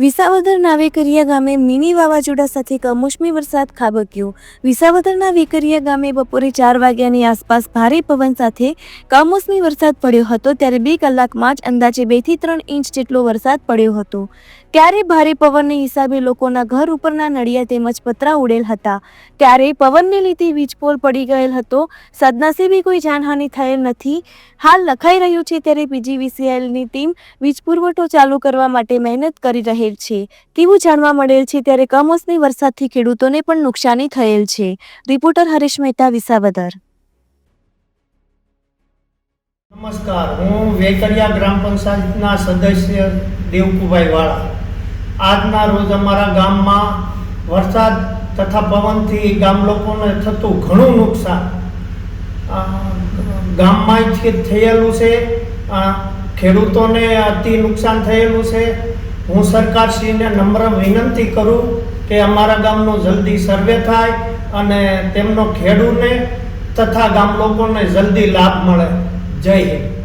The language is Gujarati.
વિસાવદર નાવેકરિયા ગામે મિની વાવાઝોડા સાથે કમોસમી વરસાદ ખાબક્યો. વિસાવદરના વેકરિયા ગામે બપોરે ચાર વાગ્યાની આસપાસ ભારે પવન સાથે કમોસમી વરસાદ પડ્યો હતો ત્યારે બે કલાકમાં જ અંદાજે બેથી ત્રણ ઇંચ જેટલો વરસાદ પડ્યો હતો. ત્યારે ભારે પવનને હિસાબે લોકોના ઘર ઉપરના નળિયા તેમજ પતરા ઉડેલ હતા. ત્યારે પવનને લીધે વીજપોલ પડી ગયેલ હતો. સદનસીબે કોઈ જાનહાનિ થયેલ નથી. હાલ લખાઈ રહ્યું છે ત્યારે પીજીવીસીએલની ટીમ વીજ પુરવઠો ચાલુ કરવા માટે મહેનત કરી રહેલ છે. તેવું જાણવા મળેલ છે ત્યારે કમોસમી વરસાદથી ખેડૂતોને પણ નુકસાની થયેલ છે. રિપોર્ટર હરેશ મહેતા, વિસાવદર. નમસ્કાર. હું વેકરિયા ગ્રામ પંચાયતના સદસ્ય દેવકુભાઈ વાળા. આજના રોજ અમારા ગામમાં વરસાદ તથા પવનથી ગામ લોકોને થતું ઘણું નુકસાન. ગામમાં થયેલું છે. ખેડૂતોને અતિ નુકસાન થયેલું છે. હું સરકારશ્રીને નમ્ર વિનંતી કરું કે અમારા ગામનો જલ્દી સર્વે થાય અને તેમનો ખેડૂને તથા ગામ લોકોને જલ્દી લાભ મળે. જય હિન્દ.